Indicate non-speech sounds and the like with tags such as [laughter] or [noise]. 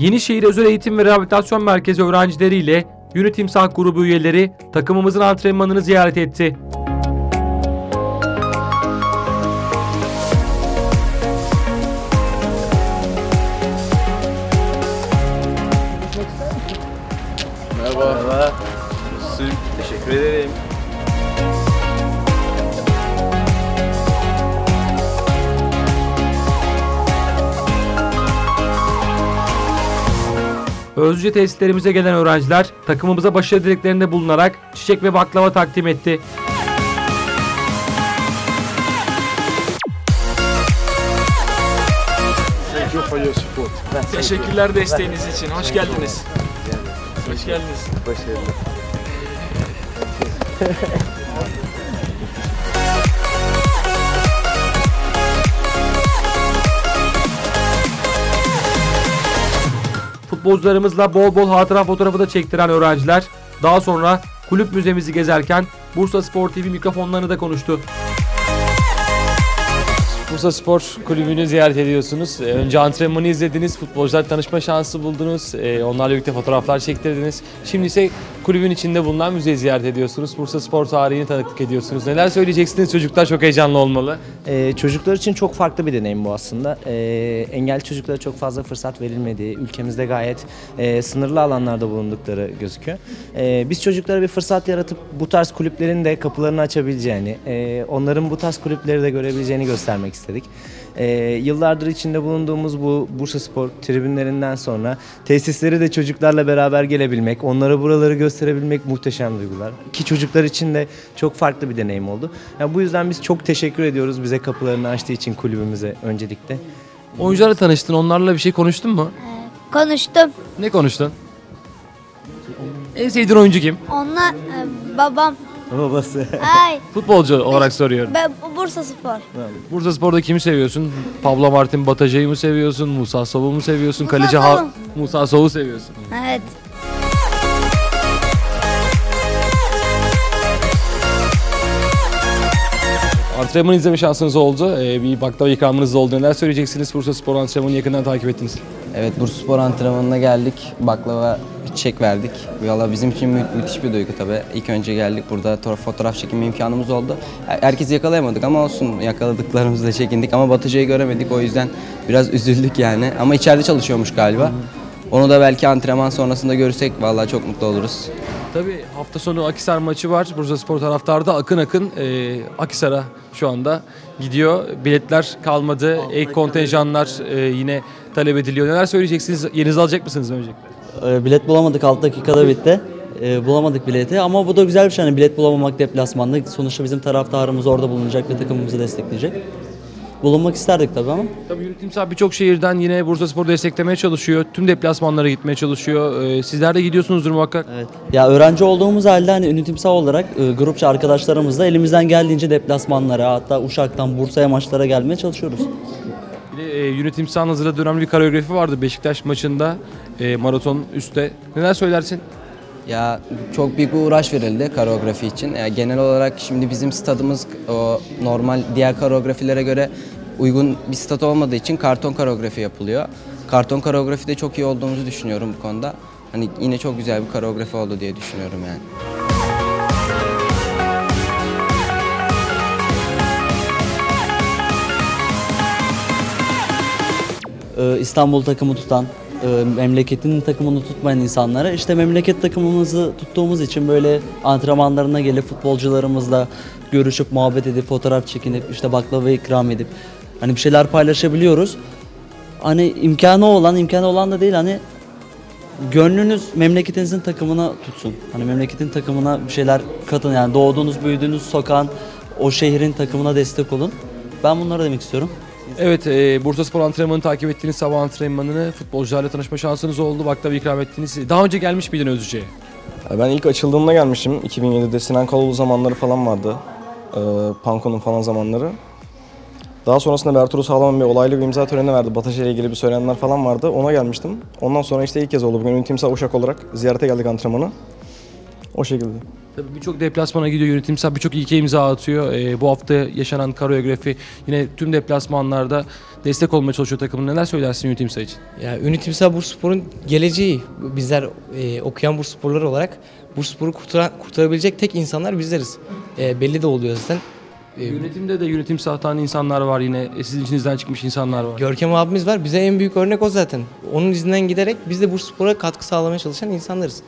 Yenişehir Özel Eğitim ve Rehabilitasyon Merkezi öğrencileriyle Yürü Timsah grubu üyeleri takımımızın antrenmanını ziyaret etti. Özce tesislerimize gelen öğrenciler takımımıza başarı dileklerinde bulunarak çiçek ve baklava takdim etti. Teşekkürler desteğiniz için. Hoş geldiniz. Hoş geldiniz. Başarılı. [laughs] Futbolcularımızla bol bol hatıra fotoğrafı da çektiren öğrenciler daha sonra kulüp müzemizi gezerken Bursa Spor TV mikrofonlarını da konuştu. Bursa Spor Kulübü'nü ziyaret ediyorsunuz. Ee, Önce antrenmanı izlediniz, futbolcular tanışma şansı buldunuz, ee, onlarla birlikte fotoğraflar çektirdiniz. Şimdi ise kulübün içinde bulunan müzeyi ziyaret ediyorsunuz. Bursa Spor tarihini tanıklık ediyorsunuz. Neler söyleyeceksiniz? Çocuklar çok heyecanlı olmalı. Ee, çocuklar için çok farklı bir deneyim bu aslında. Ee, engelli çocuklara çok fazla fırsat verilmediği, ülkemizde gayet e, sınırlı alanlarda bulundukları gözüküyor. Ee, biz çocuklara bir fırsat yaratıp bu tarz kulüplerin de kapılarını açabileceğini, e, onların bu tarz kulüpleri de görebileceğini göstermek istedik. Ee, yıllardır içinde bulunduğumuz bu Bursa Spor tribünlerinden sonra tesisleri de çocuklarla beraber gelebilmek, onlara buraları gösterebilmek muhteşem duygular. Ki çocuklar için de çok farklı bir deneyim oldu. Yani bu yüzden biz çok teşekkür ediyoruz bize kapılarını açtığı için kulübümüze öncelikle. Oyuncularla tanıştın, onlarla bir şey konuştun mu? Konuştum. Ne konuştun? En sevdiğin oyuncu kim? Onunla e, babam. Babası. Ay. [laughs] Futbolcu olarak soruyorum. Ben Bursa Spor. Bursa Spor'da kimi seviyorsun? Pablo Martin Bataja'yı mı seviyorsun? Musa Sov'u mu seviyorsun? Musa Kaleci Sov'u. ha Musa Sov'u seviyorsun. Evet. Antrenman izleme şansınız oldu. Ee, bir baklava ikramınız da oldu. Neler söyleyeceksiniz? Bursa Spor antrenmanını yakından takip ettiniz. Evet Bursaspor antrenmanına geldik. Baklava çiçek verdik. Valla bizim için mü- müthiş bir duygu tabii. İlk önce geldik burada to- fotoğraf çekimi imkanımız oldu. Her- Herkesi yakalayamadık ama olsun yakaladıklarımızla çekindik ama Batıcı'yı göremedik o yüzden biraz üzüldük yani. Ama içeride çalışıyormuş galiba. Onu da belki antrenman sonrasında görürsek vallahi çok mutlu oluruz. Tabii hafta sonu Akisar maçı var. Bursa Spor taraftarı da akın akın e, Akisar'a şu anda gidiyor. Biletler kalmadı. Ek kontenjanlar e, yine talep ediliyor. Neler söyleyeceksiniz? Yerinizi alacak mısınız öncelikle? Ee, bilet bulamadık 6 dakikada bitti. Ee, bulamadık bileti ama bu da güzel bir şey. Hani bilet bulamamak deplasmanda. Sonuçta bizim taraftarımız orada bulunacak ve takımımızı destekleyecek. Bulunmak isterdik tabii ama. Tabii yönetimsel birçok şehirden yine Bursa Spor desteklemeye çalışıyor. Tüm deplasmanlara gitmeye çalışıyor. E, sizler de gidiyorsunuzdur muhakkak. Evet. Ya öğrenci olduğumuz halde hani ünitimsel olarak e, grupça arkadaşlarımızla elimizden geldiğince deplasmanlara hatta Uşak'tan Bursa'ya maçlara gelmeye çalışıyoruz. Bir de e, yönetimsel hazırladığı önemli bir koreografi vardı Beşiktaş maçında. E, maraton üstte. Neler söylersin? Ya çok büyük bir uğraş verildi koreografi için. Ya genel olarak şimdi bizim stadımız o normal diğer koreografilere göre uygun bir stat olmadığı için karton koreografi yapılıyor. Karton koreografi de çok iyi olduğumuzu düşünüyorum bu konuda. Hani yine çok güzel bir koreografi oldu diye düşünüyorum yani. Ee, İstanbul takımı tutan, e, memleketin takımını tutmayan insanlara işte memleket takımımızı tuttuğumuz için böyle antrenmanlarına gelip futbolcularımızla görüşüp muhabbet edip fotoğraf çekinip işte baklava ikram edip hani bir şeyler paylaşabiliyoruz. Hani imkanı olan imkanı olan da değil hani gönlünüz memleketinizin takımına tutsun. Hani memleketin takımına bir şeyler katın yani doğduğunuz büyüdüğünüz sokağın o şehrin takımına destek olun. Ben bunları demek istiyorum. Evet, e, Bursa Spor antrenmanını takip ettiğiniz sabah antrenmanını futbolcularla tanışma şansınız oldu. Baklava ikram ettiniz. Daha önce gelmiş miydin Özüce'ye? Ben ilk açıldığımda gelmiştim. 2007'de Sinan Kaloğlu zamanları falan vardı. Ee, Panko'nun falan zamanları. Daha sonrasında Bertolu Sağlam'ın bir olaylı bir imza töreni verdi. Bataja ile ilgili bir söylemler falan vardı. Ona gelmiştim. Ondan sonra işte ilk kez oldu. Bugün Ünlü Timsah Uşak olarak ziyarete geldik antrenmanı. O şekilde. Tabii birçok deplasmana gidiyor yönetimsel birçok ilke imza atıyor. Ee, bu hafta yaşanan karografi yine tüm deplasmanlarda destek olmaya çalışıyor takımın. Neler söylersin yönetimsel için? Ya Ünlü Bursaspor'un geleceği. Bizler e, okuyan Bursasporlar olarak Bursaspor'u kurtaran, kurtarabilecek tek insanlar bizleriz. E, belli de oluyor zaten. E, Yönetimde de yönetimsel atan insanlar var yine. E, sizin içinizden çıkmış insanlar var. Görkem abimiz var. Bize en büyük örnek o zaten. Onun izinden giderek biz de Bursaspor'a katkı sağlamaya çalışan insanlarız.